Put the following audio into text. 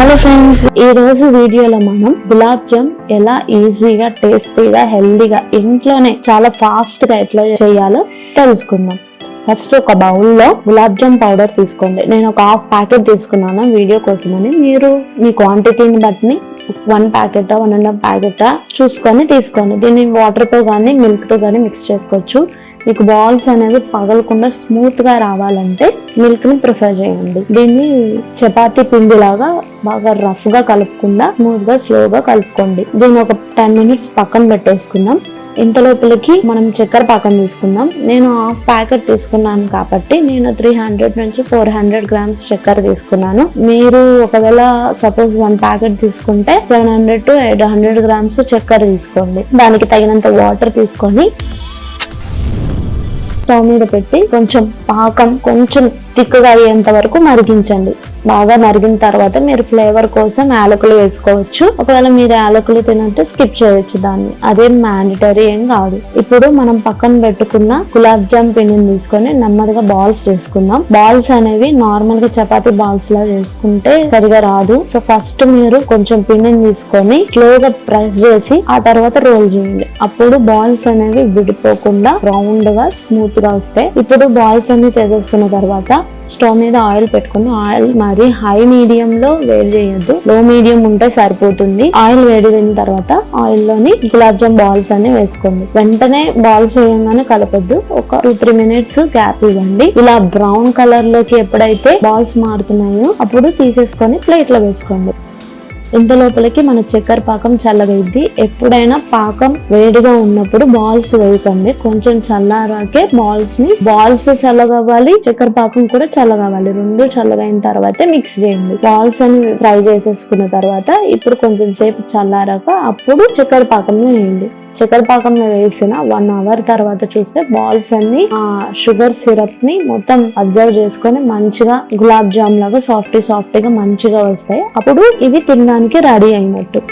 Hello friends ఈ రోజు వీడియోలో మనం గులాబ్ జామ్ ఎలా ఈజీగా టేస్టీగా హెల్దీగా ఇంట్లోనే చాలా ఫాస్ట్గా ఎట్లా చేయాలో తెలుసుకుందాం. ఫస్ట్ ఒక బౌల్లో గులాబ్ జామ్ పౌడర్ తీసుకోండి. నేను ఒక హాఫ్ ప్యాకెట్ తీసుకున్నాను. వీడియో కోసమని మీరు మీ క్వాంటిటీని బట్టి one packet one and half packet చూసుకొని తీసుకోండి. దీన్ని వాటర్తో కానీ మిల్క్తో కానీ మిక్స్ చేసుకోవచ్చు. మీకు బాల్స్ అనేవి పగలకుండా స్మూత్గా రావాలంటే మిల్క్ని ప్రిఫర్ చేయండి. దీన్ని చపాతీ పిండి లాగా బాగా రఫ్గా కలుపుకుండా స్మూత్గా స్లోగా కలుపుకోండి. దీన్ని ఒక టెన్ మినిట్స్ పక్కన పెట్టేసుకుందాం. ఇంత లోపలికి మనం చక్కెర పాకం తీసుకుందాం. నేను హాఫ్ ప్యాకెట్ తీసుకున్నాను కాబట్టి నేను త్రీ హండ్రెడ్ నుంచి ఫోర్ హండ్రెడ్ గ్రామ్స్ చక్కెర తీసుకున్నాను. మీరు ఒకవేళ సపోజ్ వన్ ప్యాకెట్ తీసుకుంటే seven hundred to eight hundred grams చక్కెర తీసుకోండి. దానికి తగినంత వాటర్ తీసుకొని స్టవ్ మీద పెట్టి కొంచెం పాకం కొంచెం తిక్కుగా అయ్యేంత వరకు మరిగించండి. బాగా మరిగిన తర్వాత మీరు ఫ్లేవర్ కోసం యాలకులు వేసుకోవచ్చు. ఒకవేళ మీరు యాలకులు తినంటే స్కిప్ చేయొచ్చు దాన్ని. అదేం మ్యాండటరీ ఏం కాదు. ఇప్పుడు మనం పక్కన పెట్టుకున్న గులాబ్ జామ్ పిండిని తీసుకొని నెమ్మదిగా బాల్స్ చేసుకుందాం. బాల్స్ అనేవి నార్మల్గా చపాతీ బాల్స్ లా చేసుకుంటే సరిగా రాదు. సో ఫస్ట్ మీరు కొంచెం పిండిని తీసుకొని స్లోగా ప్రెస్ చేసి ఆ తర్వాత రోల్ చేయండి. అప్పుడు బాల్స్ అనేవి విడిపోకుండా రౌండ్గా స్మూత్గా వస్తాయి. ఇప్పుడు బాల్స్ అన్ని చేసేసుకున్న తర్వాత స్టవ్ మీద ఆయిల్ పెట్టుకుని ఆయిల్ మరి హై మీడియం లో వేడి చేయొద్దు. లో మీడియం ఉంటే సరిపోతుంది. ఆయిల్ వేడిన తర్వాత ఆయిల్లోని గులాబ్ జామ్ బాల్స్ అన్ని వేసుకోండి. వెంటనే బాల్స్ వేయంగానే కలపద్దు. ఒక టూ త్రీ మినిట్స్ గ్యాప్ ఇవ్వండి. ఇలా బ్రౌన్ కలర్లోకి ఎప్పుడైతే బాల్స్ మారుతున్నాయో అప్పుడు తీసేసుకొని ప్లేట్లో వేసుకోండి. ఇంత లోపలికి మన చక్కెర పాకం చల్లగైద్ది. ఎప్పుడైనా పాకం వేడిగా ఉన్నప్పుడు బాల్స్ వేయకండి. కొంచెం చల్లారాకే బాల్స్ని బాల్స్ చల్లగవ్వాలి చక్కెర పాకం కూడా చల్లగవ్వాలి. రెండు చల్లగైన తర్వాతే మిక్స్ చేయండి. బాల్స్ అని ఫ్రై చేసేసుకున్న తర్వాత ఇప్పుడు కొంచెం సేపు చల్లారాక అప్పుడు చక్కెర పాకంలో వేయండి. చక్కెర పాకంలో వేసిన వన్ అవర్ తర్వాత చూస్తే బాల్స్ అన్ని ఆ షుగర్ సిరప్ని మొత్తం అబ్జర్వ్ చేసుకొని మంచిగా గులాబ్ జామ్ లాగా సాఫ్ట్ సాఫ్ట్గా మంచిగా వస్తాయి. అప్పుడు ఇవి తినడానికి రెడీ అయినట్టు.